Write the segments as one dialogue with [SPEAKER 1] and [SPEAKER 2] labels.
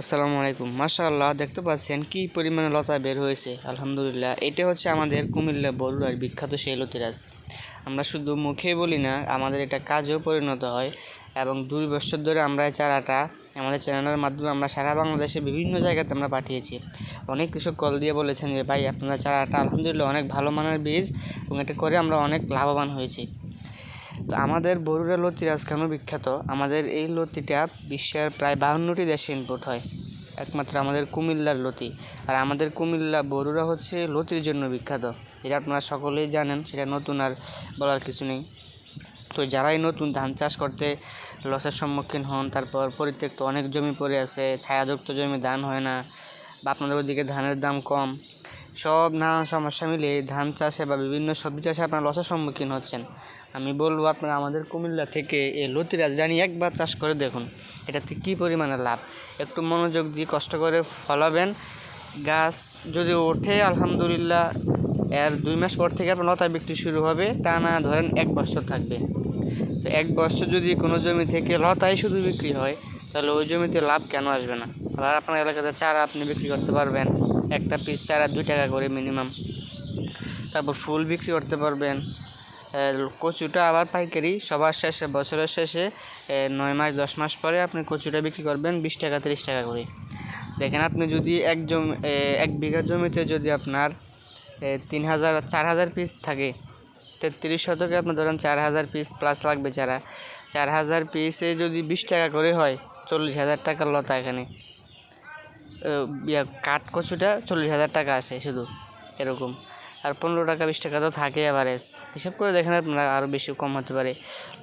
[SPEAKER 1] আসসালামু আলাইকুম। মাশাআল্লাহ, দেখতে পাচ্ছেন কি পরিমাণে লতা বের হয়েছে। আলহামদুলিল্লাহ, এটা হচ্ছে আমাদের কুমিল্লা বরুড়ার বিখ্যাত সেই লতিরাজ আমরা শুধু মুখে বলি না, আমাদের এটা কাজেও পরিণত হয় এবং দুই বছর ধরে আমরা এই চারাটা আমাদের চ্যানেলের মাধ্যমে আমরা সারা বাংলাদেশে বিভিন্ন জায়গাতে আমরা পাঠিয়েছি। অনেক কৃষক কল দিয়ে বলেছেন যে, ভাই, আপনার চারাটা আলহামদুলিল্লাহ অনেক ভালো মানের বীজ এবং এটা করে আমরা অনেক লাভবান হয়েছি। তো আমাদের বরুড়া লতিরাজ কেন বিখ্যাত। আমাদের এই লতিটা বিশ্বের প্রায় বাহান্নটি দেশে ইনপুট হয়। একমাত্র আমাদের কুমিল্লার লতি। আর আমাদের কুমিল্লা বরুড়া হচ্ছে লতির জন্য বিখ্যাত। এটা আপনারা সকলেই জানেন, সেটা নতুন আর বলার কিছু নেই। তো যারাই নতুন ধান চাষ করতে লসের সম্মুখীন হন, তারপর পরিত্যক্ত অনেক জমি পড়ে আছে, ছায়াযুক্ত জমি ধান হয় না, বা আপনাদের ওদিকে ধানের দাম কম সব নানান সমস্যা মিলিয়ে ধান চাষে বা বিভিন্ন সবজি চাষে আপনার লসের সম্মুখীন হচ্ছেন। আমি বলব আপনারা আমাদের কুমিল্লা থেকে এই লতি রাজধানী একবার চাষ করে দেখুন, এটাতে কী পরিমাণে লাভ? একটু মনোযোগ দিয়ে কষ্ট করে ফলাবেন। গাছ যদি ওঠে, আলহামদুলিল্লাহ, এর দুই মাস পর থেকে আপনার লতা বিক্রি শুরু হবে, টানা ধরেন এক বছর থাকবে। তো এক বছর যদি কোনো জমি থেকে লতাই শুধু বিক্রি হয়, তাহলে ওই জমিতে লাভ কেন আসবে না? আর আপনার এলাকাতে চারা আপনি বিক্রি করতে পারবেন। একটা পিস চারা দুই টাকা করে মিনিমাম তারপর ফুল বিক্রি করতে পারবেন। কচুটা আবার পাইকারি। সবার শেষে, বছরের শেষে নয় মাস, দশ মাস পরে আপনি কচুটা বিক্রি করবেন বিশ টাকা, তিরিশ টাকা করে। দেখেন আপনি যদি এক জমি এক বিঘা জমিতে যদি আপনার তিন হাজার, চার হাজার পিস থাকে, তেত্রিশ শতকে আপনার ধরেন চার হাজার পিস প্লাস লাগবে চারা চার হাজার পিসে যদি বিশ টাকা করে হয়, চল্লিশ হাজার টাকার লতা এখানে। কাঠ কচুটা চল্লিশ হাজার টাকা আসে শুধু, এরকম। আর পনেরো টাকা, বিশ টাকা তো থাকে অ্যাভারেজ হিসাব করে দেখেন আপনারা আরও বেশি কম হতে পারে।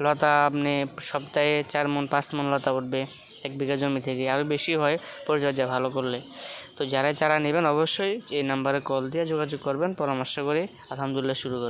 [SPEAKER 1] লতা আপনি সপ্তাহে চার মন, পাঁচ মন লতা উঠবে এক বিঘা জমি থেকে। আরও বেশি হয়, পরিচর্যা ভালো করলে। তো যারা চারা নেবেন অবশ্যই এই নাম্বারে কল দিয়ে যোগাযোগ করবেন, পরামর্শ করে আলহামদুলিল্লাহ শুরু